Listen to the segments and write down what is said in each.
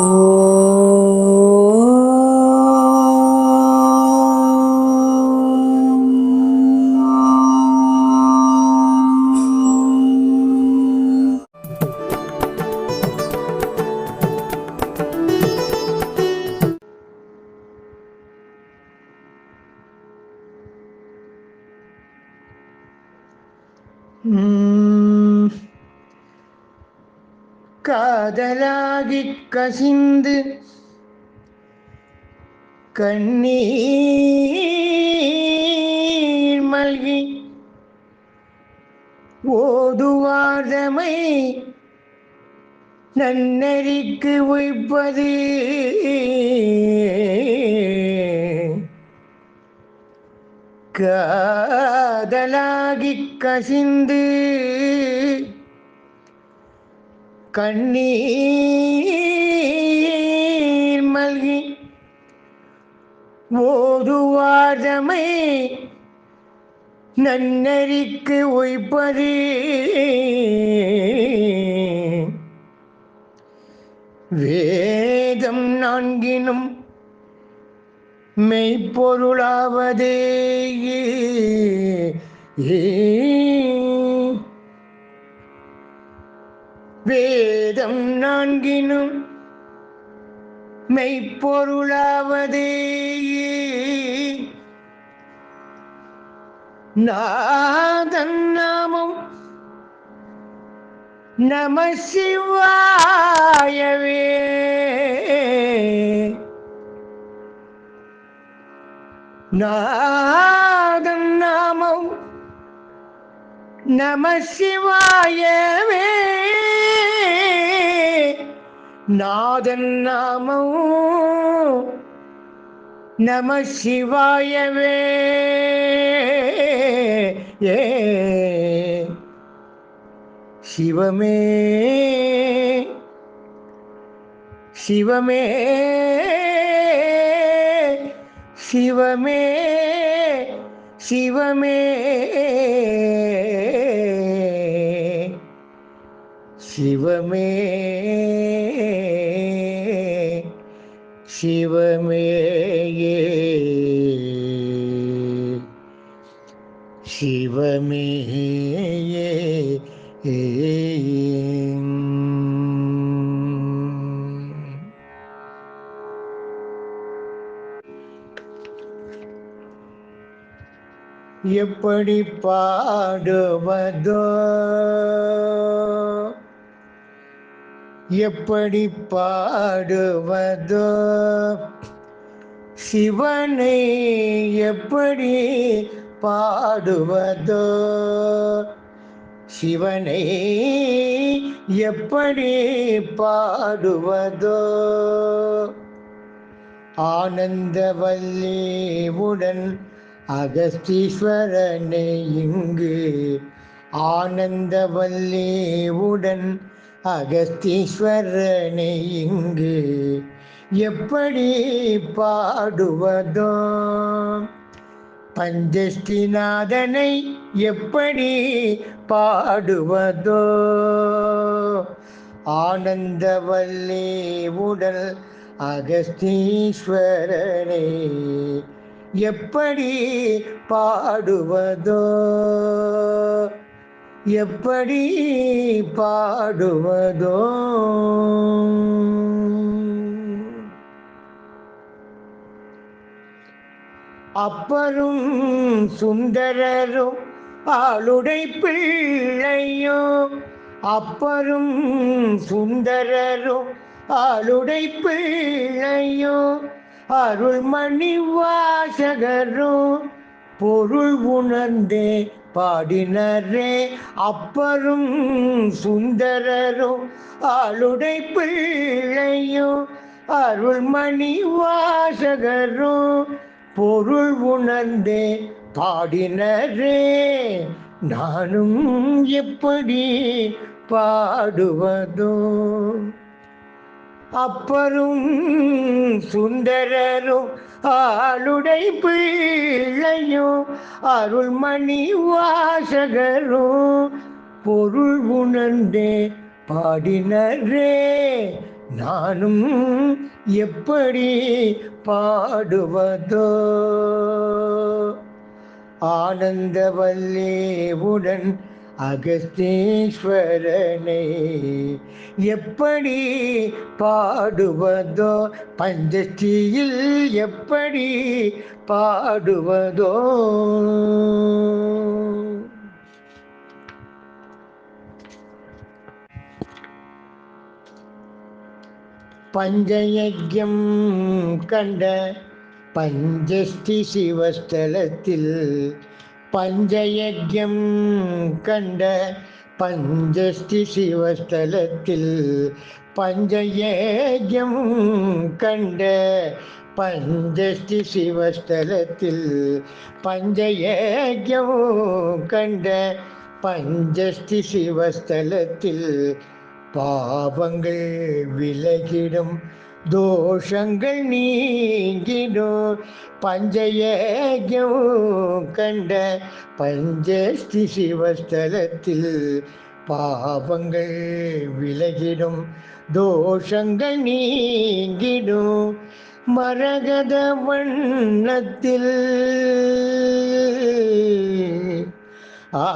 我 காதலாகி கசிந்து கண்ணீர் மல்கி ஓதுவாதமை நன்னறிக்கு உய்ப்பது. காதலாகி கசிந்து கண்ணீர் மல்கி ஓதுவாதமை நன்னறிக்கு ஒய்ப்பது. வேதம் நான்கினும் மெய்ப்பொருளாவதே. வேதம் நான்கினும் மெய்ப்பொருளாவதே. நாதன் நாமம் நம சிவாயவே. நாதன் நாமம் நம சிவாயவே. நாதன் நாமம் நம சிவாயவே. ஏ. சிவமே. சிவமே. சிவமே. சிவமே. சிவமே. சிவமேயே சிவமேயே எப்படி பாடுவதோ எப்படி பாடுவதோ? சிவனை எப்படி பாடுவதோ? சிவனை எப்படி பாடுவதோ? ஆனந்தவல்லி உடன் அகஸ்தீஸ்வரனை இங்கு ஆனந்தவல்லி உடன் அகஸ்தீஸ்வரனை இங்கு எப்படி பாடுவதோ? பஞ்சஸ்டிநாதனை எப்படி பாடுவதோ? ஆனந்தவல்லே உடல் அகஸ்தீஸ்வரனை எப்படி பாடுவதோ? எப்படி பாடுவதோ? அப்பரும் சுந்தரரும் ஆளுடை பிள்ளையோ? அப்பரும் சுந்தரரும் ஆளுடை பிள்ளையோ? அருள்மணி வாசகரும் பொருள் உணர்ந்தே பாடினரே அப்பரும் சுந்தரரும் ஆளுடை பிள்ளையும் அருள்மணி வாசகரும் பொருள் உணர்ந்தே பாடினரே. நானும் எப்படி பாடுவதோ அப்பரும் சுந்தரரும் ஆளுடை பிள்ளையும் அருள்மணி வாசகரும் பொருள் உணர்ந்தே பாடினரே. நானும் எப்படி பாடுவதோ? ஆனந்தவல்லேவுடன் அகஸ்தீஸ்வரனை எப்படி பாடுவதோ பஞ்சஸ்ரீயில் எப்படி பாடுவதோ. பஞ்சயஜம் கண்ட பஞ்சஸ்தி சிவஸ்தலத்தில் பஞ்சயஜம் கண்ட பஞ்சஸ்தி சிவஸ்தலத்தில் பஞ்சயஜம் கண்ட பஞ்சஸ்தி சிவஸ்தலத்தில் பஞ்சயஜம் கண்ட பஞ்சஸ்தி சிவஸ்தலத்தில் பாவங்கள் விலகிடும். தோஷங்கள் நீங்கினோ பஞ்சயஜம் கண்ட பஞ்சஸ்தி சிவஸ்தலத்தில் பாவங்கள் விலகிடும். தோஷங்கள் நீங்கிடும் மரகத வண்ணத்தில் ஆ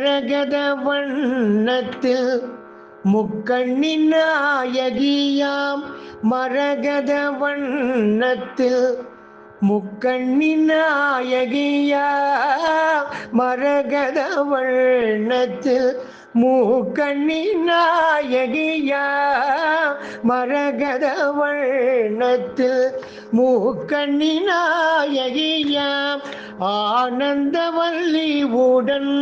மரகத வண்ணத்தில் முக்கண்ணின் நாயகியாம் மரகத வண்ணத்தில் முக்கண்ணின் நாயகியாம் மரகத வண்ணத்தில் மூக்கண்ணின் நாயகியா மரகத வண்ணத்தில் மூக்கண்ணின் நாயகியா ஆனந்தவல்லி உடன்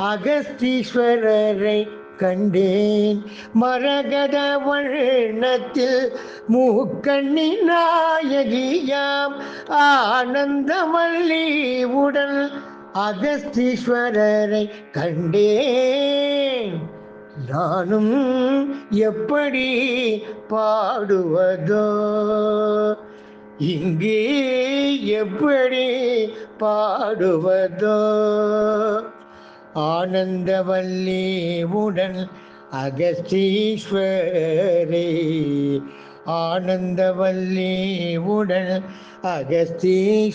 அகஸ்தீஸ்வரரை கண்டேன். மரகத வண்ணத்தில் மூக்கண்ணி நாயகியாம். ஆனந்தமல்லி உடல் அகஸ்தீஸ்வரரை கண்டேன். நானும் எப்படி பாடுவதோ? இங்கே எப்படி பாடுவதோ? ஆனந்தவல்லி உடன் அகஸ்தீஸ்வரே. ஆனந்தவல்லி உடன் அகஸ்தீஸ்வரரை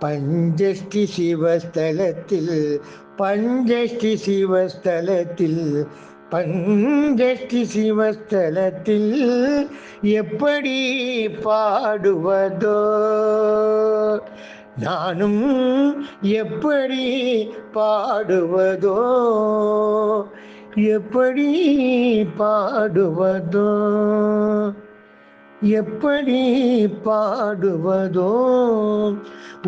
பஞ்சஷ்டி சிவஸ்தலத்தில் பஞ்சஷ்டி சிவஸ்தலத்தில் பஞ்சஷ்டி சிவஸ்தலத்தில் எப்படி பாடுவதோ நானும் எப்படி பாடுவதோ எப்படி பாடுவதோ. எப்படி பாடுவதோ?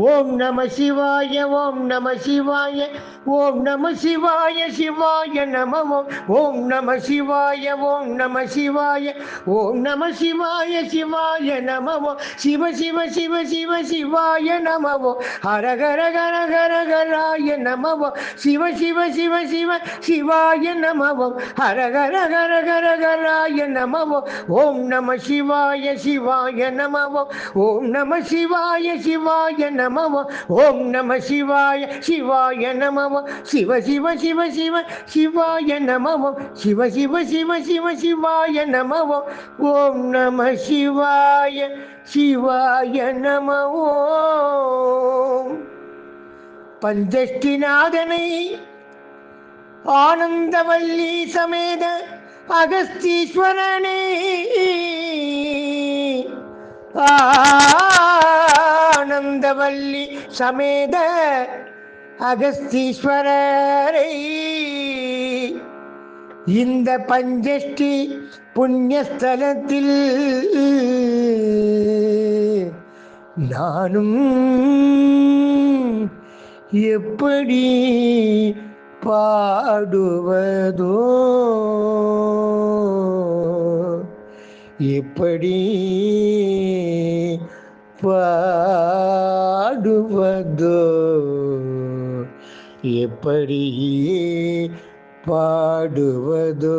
ஓம் நம சிவாய ஓம் நம சிவாய ஓம் நம சிவாய சிவாய நம ஓம் ஓம் நம சிவாய ஓம் நம சிவாய ஓம் நம சிவாய சிவாய நம ஓம் சிவ சிவ சிவ சிவ சிவாய நம ஓம் ஹர ஹர ஹர ஹர ஹராய நம ஓம் சிவ சிவ சிவ சிவ சிவாய நம ஓம் ஹர ஹர ஹர ஹர ஹராய நம ஓம் ஓம் நம சிவாய சிவாய சிவாய ஓம் ஓம் நம சிவாய சிவாய நம ஓம் நம சிவாய சிவாய நம சிவ சிவ சிவ சிவ சிவாய நம சிவ சிவ சிவ சிவ சிவாய நம ஓம் நம சிவாய சிவாய நம பஞ்சஷ்டிநாதனை ஆனந்தவல்லி சமேத அகஸ்தீஸ்வரனே. ஆனந்தவல்லி சமேத அகஸ்தீஸ்வரரை. இந்த பஞ்சஷ்டி புண்ணியஸ்தலத்தில் நானும் எப்படி பாடுவதோ எப்படி பாடுவதோ? எப்படி பாடுவதோ?